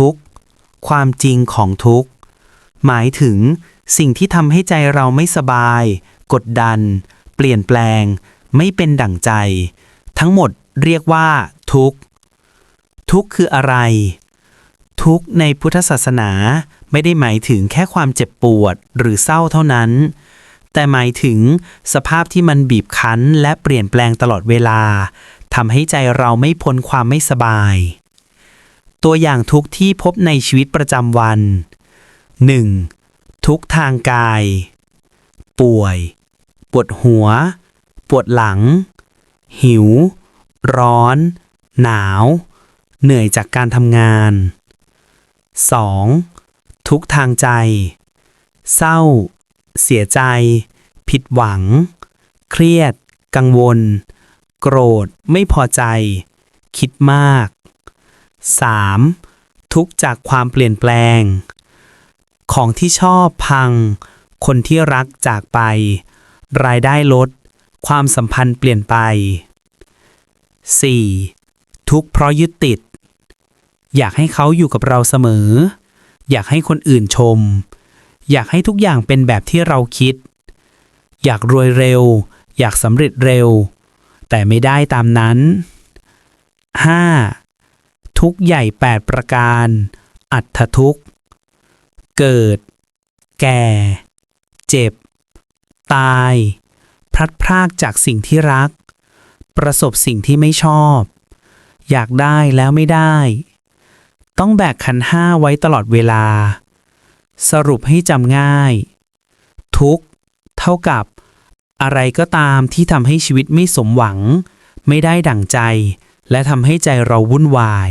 ทุกข์ ความจริงของทุกข์ หมายถึงสิ่งที่ทำให้ใจเราไม่สบาย กดดัน เปลี่ยนแปลง ไม่เป็นดั่งใจ ทั้งหมดเรียกว่า ทุกข์ ทุกข์คืออะไร ทุกข์ในพุทธศาสนาไม่ได้หมายถึงแค่ความเจ็บปวดหรือเศร้าเท่านั้น แต่หมายถึงสภาพที่มันบีบคั้นและเปลี่ยนแปลงตลอดเวลาทำให้ใจเราไม่พ้นความไม่สบาย ตัวอย่างทุกข์ที่พบในชีวิตประจำวัน 1. ทุกข์ทางกาย ป่วย ปวดหัว ปวดหลัง หิว ร้อน หนาว เหนื่อยจากการทำงาน 2. ทุกข์ทางใจ เศร้า เสียใจ ผิดหวัง เครียด กังวล โกรธ ไม่พอใจ คิดมาก 3. ทุกจากความเปลี่ยนแปลง ของที่ชอบพัง คนที่รักจากไป รายได้ลด ความสัมพันธ์เปลี่ยนไป 4. ทุกเพราะยึดติด อยากให้เขาอยู่กับเราเสมอ อยากให้คนอื่นชม อยากให้ทุกอย่างเป็นแบบที่เราคิด อยากรวยเร็ว อยากสำเร็จเร็ว แต่ไม่ได้ตามนั้น 5. ทุกข์ใหญ่ 8 ประการ อัตถทุกข์ เกิด แก่ เจ็บ ตาย พลัดพรากจากสิ่งที่รัก ประสบสิ่งที่ไม่ชอบ อยากได้แล้วไม่ได้ ต้องแบกขันห้าไว้ตลอดเวลา สรุปให้จำง่าย ทุกข์ เท่ากับ อะไรก็ตามที่ทำให้ชีวิตไม่สมหวัง ไม่ได้ดั่งใจและทำให้ใจเราวุ่นวาย